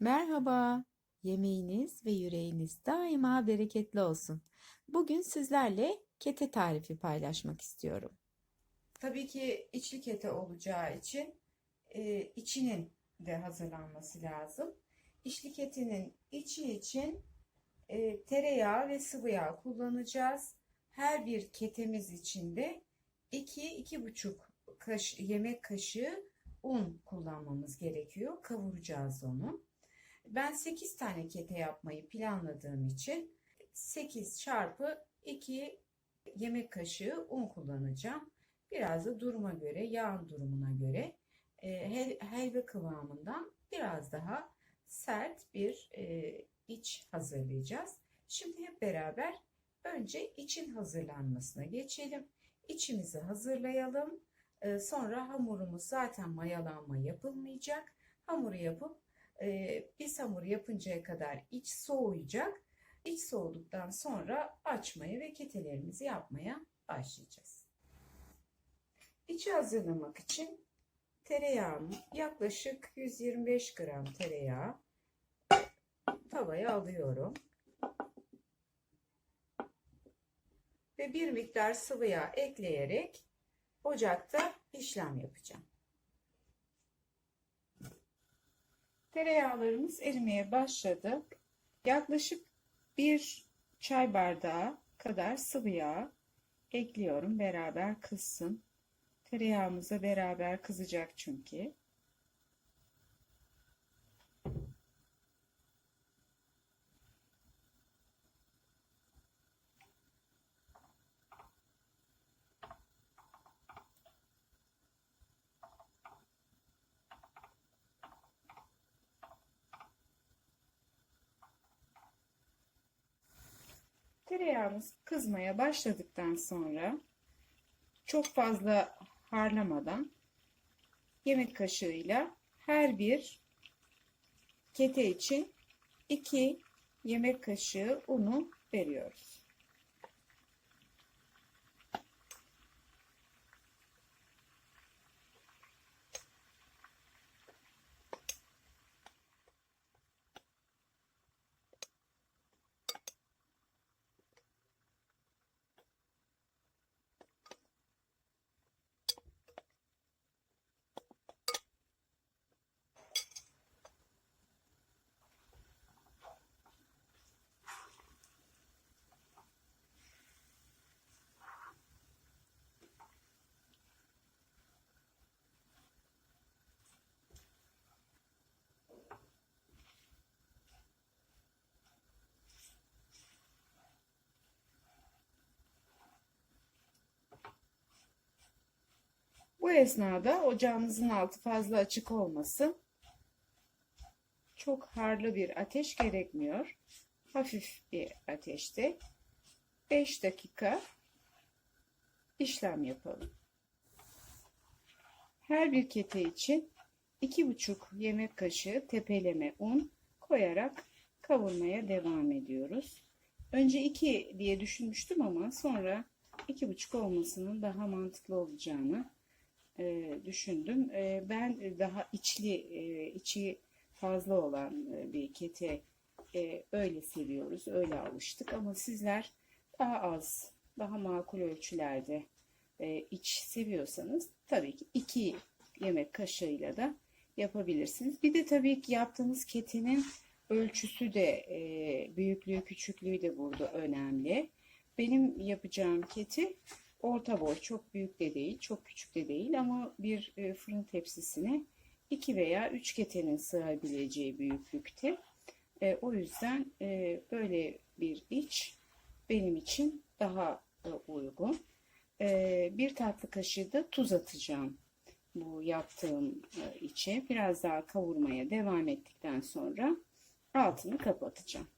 Merhaba, yemeğiniz ve yüreğiniz daima bereketli olsun. Bugün sizlerle kete tarifi paylaşmak istiyorum. Tabii ki içli kete olacağı için e, içinin de hazırlanması lazım. İçli ketinin içi için e, tereyağı ve sıvı yağ kullanacağız. Her bir ketemiz için de 2-2,5 kaş, yemek kaşığı un kullanmamız gerekiyor. Kavuracağız onu. Ben 8 tane kete yapmayı planladığım için 8 çarpı 2 yemek kaşığı un kullanacağım. Biraz da duruma göre, yağın durumuna göre e, hel, helva kıvamından biraz daha sert bir e, iç hazırlayacağız. Şimdi hep beraber önce için hazırlanmasına geçelim. İçimizi hazırlayalım. E, sonra hamurumuz zaten mayalanma yapılmayacak. Hamuru yapıp e, biz hamur yapıncaya kadar iç soğuyacak. İç soğuduktan sonra açmaya ve ketelerimizi yapmaya başlayacağız. İçi hazırlamak için tereyağımı yaklaşık 125 gram tereyağı tavaya alıyorum. Ve bir miktar sıvı yağ ekleyerek ocakta işlem yapacağım. Tereyağlarımız erimeye başladı. Yaklaşık bir çay bardağı kadar sıvı yağ ekliyorum. Beraber kızsın. Tereyağımıza beraber kızacak çünkü. Tereyağımız kızmaya başladıktan sonra çok fazla harlamadan yemek kaşığıyla her bir kete için 2 yemek kaşığı unu veriyoruz. Bu esnada ocağınızın altı fazla açık olmasın. Çok harlı bir ateş gerekmiyor. Hafif bir ateşte 5 dakika işlem yapalım. Her bir kete için 2,5 yemek kaşığı tepeleme un koyarak kavurmaya devam ediyoruz. Önce 2 diye düşünmüştüm ama sonra 2,5 olmasının daha mantıklı olacağını e, düşündüm. E, ben daha içli, e, içi fazla olan e, bir kete e, öyle seviyoruz, öyle alıştık. Ama sizler daha az, daha makul ölçülerde e, iç seviyorsanız tabii ki iki yemek kaşığıyla da yapabilirsiniz. Bir de tabii ki yaptığınız ketenin ölçüsü de e, büyüklüğü, küçüklüğü de burada önemli. Benim yapacağım keti orta boy, çok büyük de değil, çok küçük de değil ama bir e, fırın tepsisine 2 veya 3 ketenin sığabileceği büyüklükte. E, o yüzden e, böyle bir iç benim için daha uygun. Bir tatlı kaşığı da tuz atacağım bu yaptığım içe. Biraz daha kavurmaya devam ettikten sonra altını kapatacağım.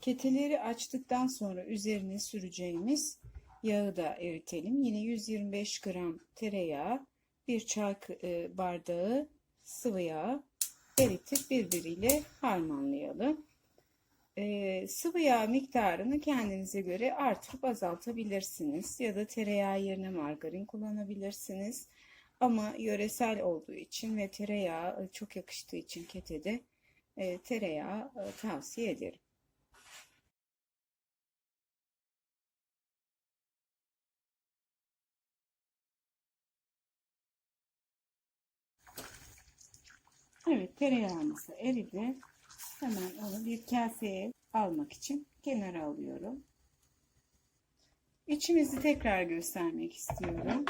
Keteleri açtıktan sonra üzerine süreceğimiz yağı da eritelim. Yine 125 gram tereyağı, bir çay e, bardağı sıvı yağ eritip birbiriyle harmanlayalım. Ee, sıvı yağ miktarını kendinize göre artırıp azaltabilirsiniz ya da tereyağı yerine margarin kullanabilirsiniz. Ama yöresel olduğu için ve tereyağı çok yakıştığı için ketede e, tereyağı e, tavsiye ederim. Evet tereyağımız eridi. Hemen onu bir kaseye almak için kenara alıyorum. İçimizi tekrar göstermek istiyorum.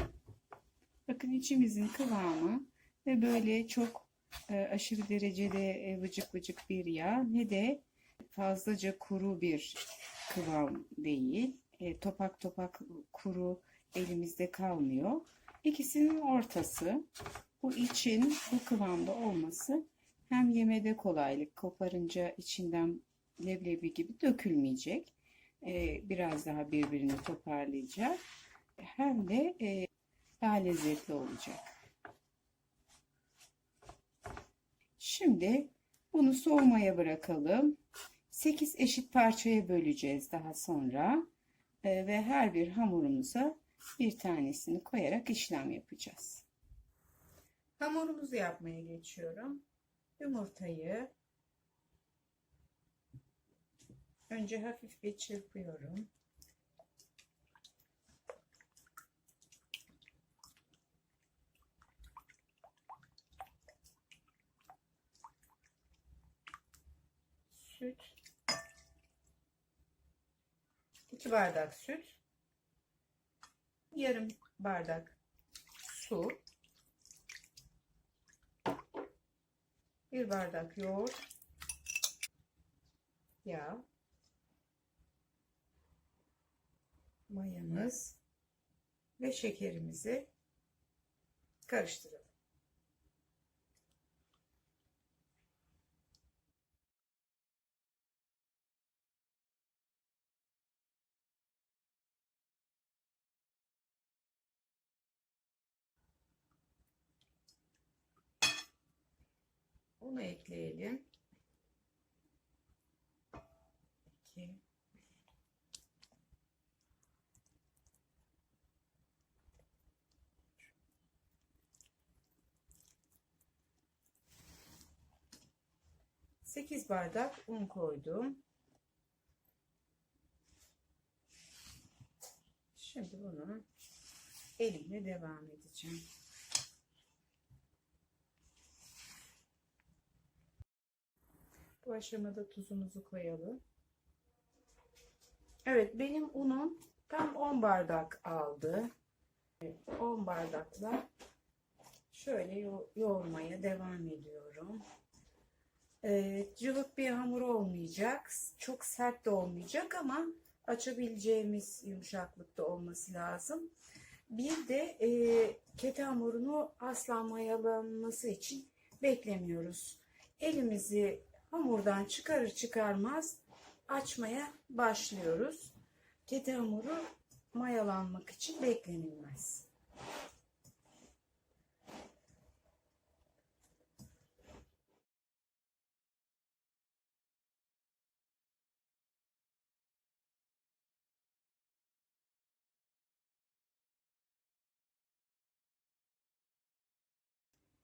Bakın içimizin kıvamı ve böyle çok e, aşırı derecede e, vıcık vıcık bir yağ ne de fazlaca kuru bir kıvam değil. E, topak topak kuru elimizde kalmıyor. İkisinin ortası. Bu için bu kıvamda olması hem yemede kolaylık koparınca içinden leblebi gibi dökülmeyecek. Ee, biraz daha birbirini toparlayacak. Hem de e, daha lezzetli olacak. Şimdi bunu soğumaya bırakalım. 8 eşit parçaya böleceğiz daha sonra. Ee, ve her bir hamurumuza bir tanesini koyarak işlem yapacağız. Hamurumuzu yapmaya geçiyorum. Yumurtayı önce hafif bir çırpıyorum. Süt. 2 bardak süt. Yarım bardak su. Bir bardak yoğurt. Yağ. Mayamız. Ve şekerimizi karıştıralım. Onu ekleyelim. 2 8 bardak un koydum. Şimdi bunu elimle devam edeceğim. Bu aşamada tuzumuzu koyalım. Evet benim unum tam 10 bardak aldı. 10 bardakla şöyle yo yoğurmaya devam ediyorum. Ee, cıvık bir hamur olmayacak. Çok sert de olmayacak ama açabileceğimiz yumuşaklıkta olması lazım. Bir de e, kete hamurunu asla mayalanması için beklemiyoruz. Elimizi hamurdan çıkarır çıkarmaz açmaya başlıyoruz. Kete hamuru mayalanmak için beklenilmez.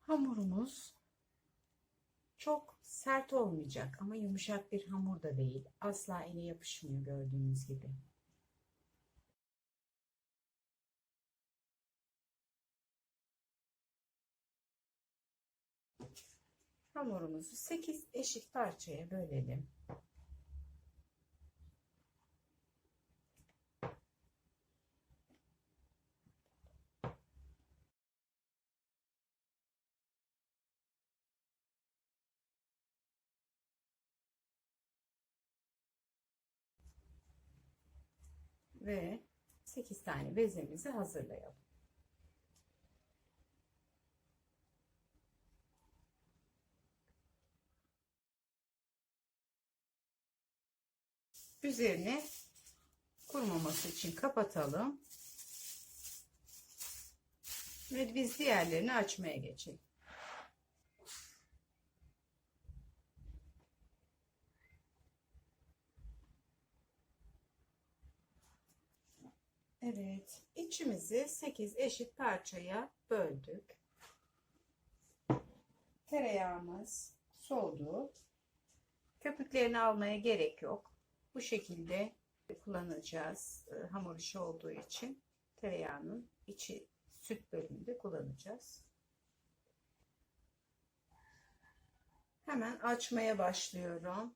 Hamurumuz çok sert olmayacak ama yumuşak bir hamur da değil. Asla ele yapışmıyor gördüğünüz gibi. Hamurumuzu 8 eşit parçaya bölelim. Ve 8 tane bezemizi hazırlayalım. Üzerini kurumaması için kapatalım. Ve biz diğerlerini açmaya geçelim. Evet, içimizi 8 eşit parçaya böldük. Tereyağımız soğudu. Köpüklerini almaya gerek yok. Bu şekilde kullanacağız. Ee, Hamur işi olduğu için tereyağının içi süt bölümünde kullanacağız. Hemen açmaya başlıyorum.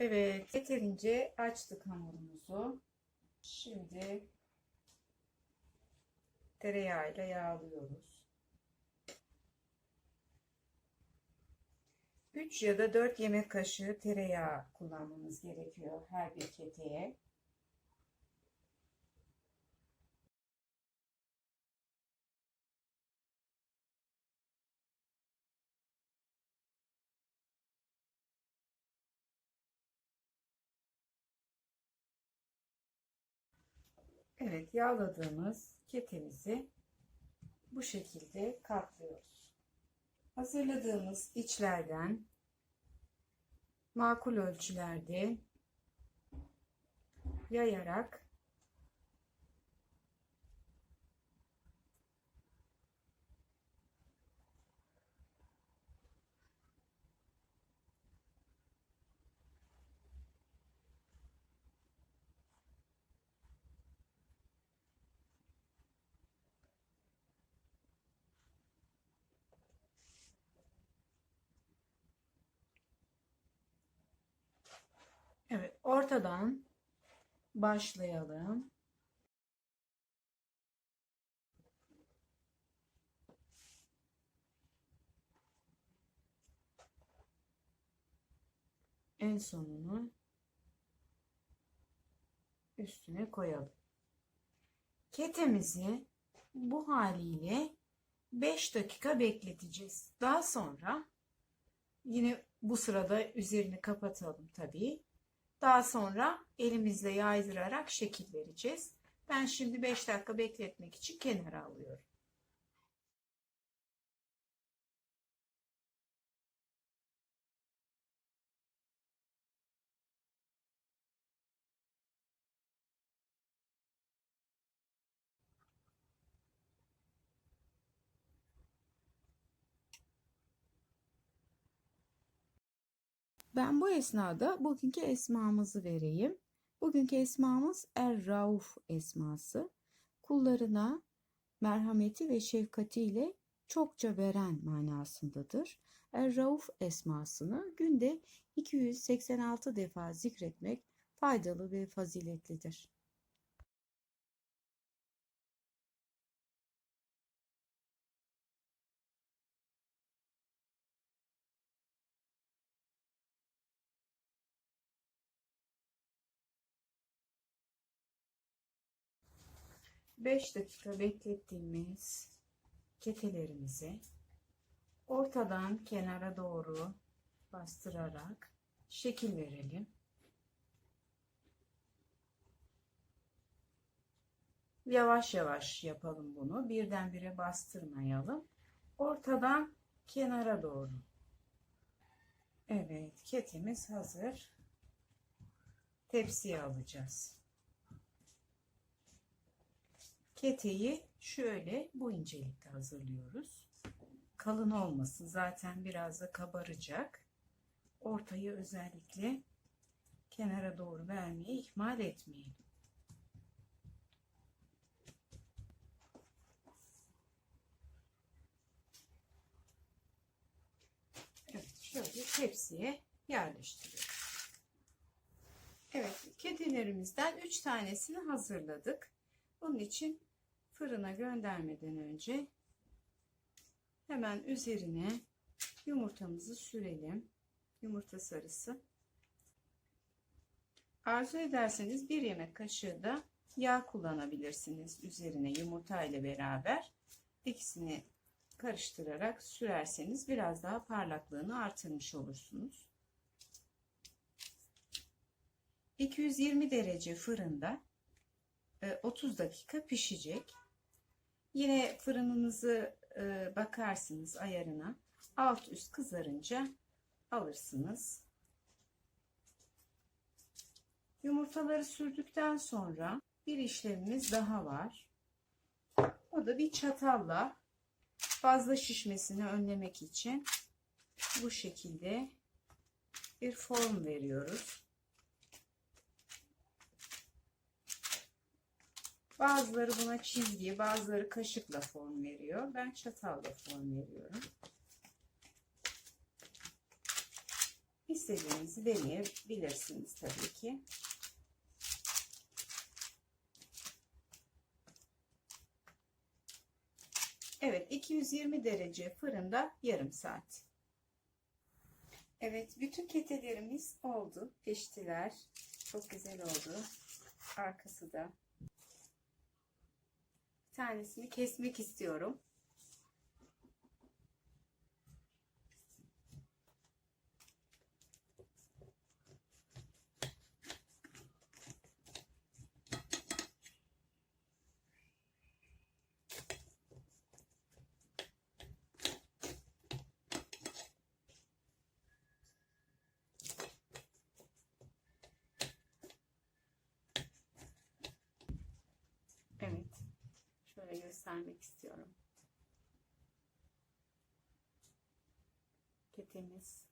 Evet, yeterince açtık hamurumuzu. Şimdi tereyağıyla yağlıyoruz. 3 ya da 4 yemek kaşığı tereyağı kullanmamız gerekiyor her bir keteye. Evet, yağladığımız ketemizi bu şekilde katlıyoruz. Hazırladığımız içlerden makul ölçülerde yayarak Ortadan başlayalım. En sonunu üstüne koyalım. Ketemizi bu haliyle 5 dakika bekleteceğiz. Daha sonra yine bu sırada üzerini kapatalım tabii. Daha sonra elimizle yaydırarak şekil vereceğiz. Ben şimdi 5 dakika bekletmek için kenara alıyorum. Ben bu esnada bugünkü esmamızı vereyim. Bugünkü esmamız Er-Rauf esması. Kullarına merhameti ve şefkatiyle çokça veren manasındadır. Er-Rauf esmasını günde 286 defa zikretmek faydalı ve faziletlidir. Beş dakika beklettiğimiz ketelerimizi ortadan kenara doğru bastırarak şekil verelim. Yavaş yavaş yapalım bunu. Birdenbire bastırmayalım. Ortadan kenara doğru. Evet, ketimiz hazır. Tepsiye alacağız. Keteyi şöyle bu incelikte hazırlıyoruz. kalın olmasın. Zaten biraz da kabaracak. Ortayı özellikle kenara doğru vermeyi ihmal etmeyin. Evet, şöyle tepsiye yerleştiriyoruz. Evet, kedilerimizden 3 tanesini hazırladık. Bunun için fırına göndermeden önce hemen üzerine yumurtamızı sürelim. Yumurta sarısı. Arzu ederseniz bir yemek kaşığı da yağ kullanabilirsiniz üzerine yumurta ile beraber. İkisini karıştırarak sürerseniz biraz daha parlaklığını artırmış olursunuz. 220 derece fırında 30 dakika pişecek. Yine fırınınızı e, bakarsınız ayarına. Alt üst kızarınca alırsınız. Yumurtaları sürdükten sonra bir işlemimiz daha var. O da bir çatalla fazla şişmesini önlemek için bu şekilde bir form veriyoruz. Bazıları buna çizgi, bazıları kaşıkla form veriyor. Ben çatalla form veriyorum. İstediğinizi deneyebilirsiniz tabii ki. Evet, 220 derece fırında yarım saat. Evet, bütün ketelerimiz oldu, piştiler. Çok güzel oldu. Arkası da. Tanesini kesmek istiyorum. Evet. Şöyle göstermek istiyorum. Ketemiz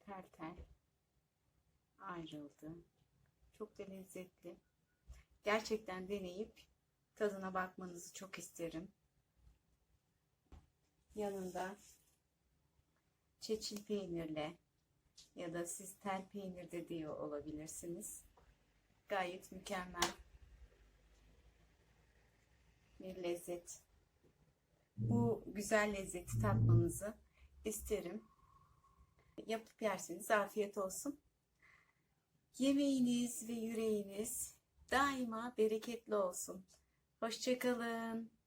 tel tel ayrıldı. Çok da lezzetli. Gerçekten deneyip tadına bakmanızı çok isterim. Yanında çeçil peynirle ya da siz tel peynir de diyor olabilirsiniz. Gayet mükemmel bir lezzet. Bu güzel lezzeti tatmanızı isterim. Yapıp yerseniz afiyet olsun. Yemeğiniz ve yüreğiniz daima bereketli olsun. Hoşçakalın.